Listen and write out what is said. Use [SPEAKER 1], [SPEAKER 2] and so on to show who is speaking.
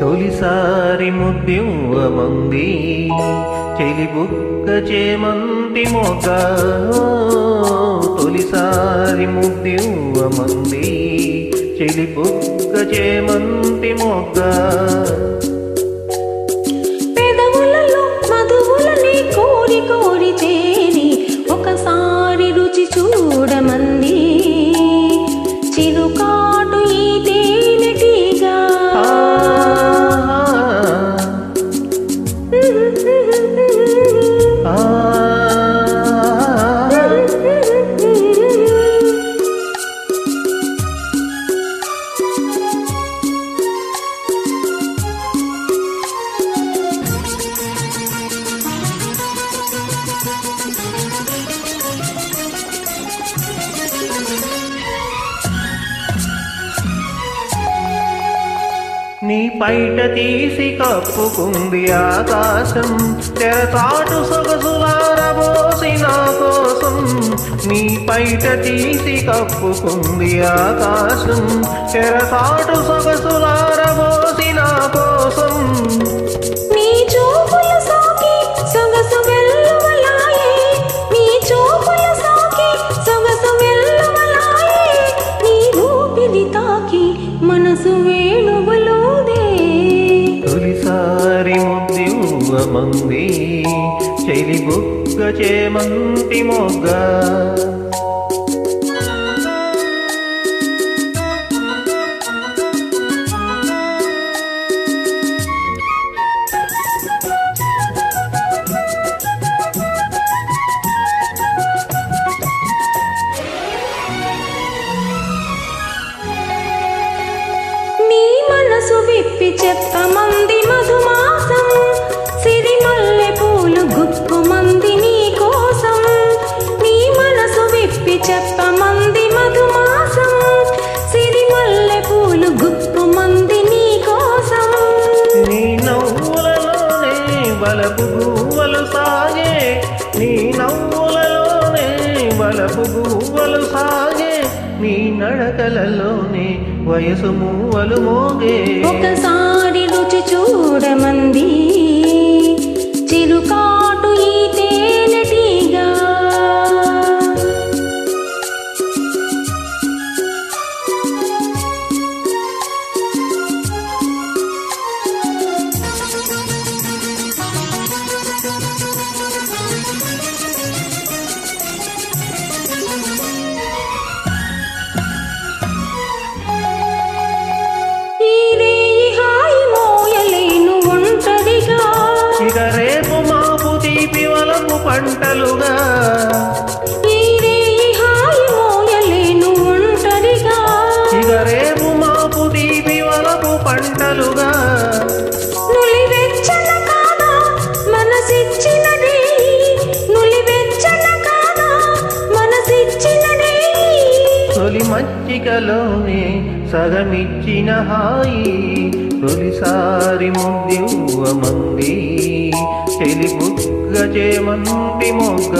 [SPEAKER 1] తొలిసారి ముద్దివ్వమంది చెలి బుక్క చేమంతి మొగ తొలిసారి ముద్దివ్వమంది చెలి బుక్క చేమంతి మొగ్గ. నీ పైట తీసి కప్పుకుంది ఆకాశం. తెరతాటు సొగసులారబోసి నా కోసం నీ పైట తీసి కప్పుకుంది ఆకాశం.
[SPEAKER 2] తెరతాటు సొగసు
[SPEAKER 1] చెలి బుగ్గ చేమంతి మొగ్గ.
[SPEAKER 2] నీ మనసు విప్పి చెప్పమంది
[SPEAKER 1] సాగే. నీ నవ్వులలోనే బలపు గువ్వలు సాగే. నీ నడకలలోనే వయసు మూవలు మోగే.
[SPEAKER 2] ఒకసారి రుచి చూడమంది.
[SPEAKER 1] మచ్చికలోనే సగమిచ్చిన హాయి తొలిసారి ముద్దివ్వమంది చెలి బుగ్గ చేమంటి మొగ్గ.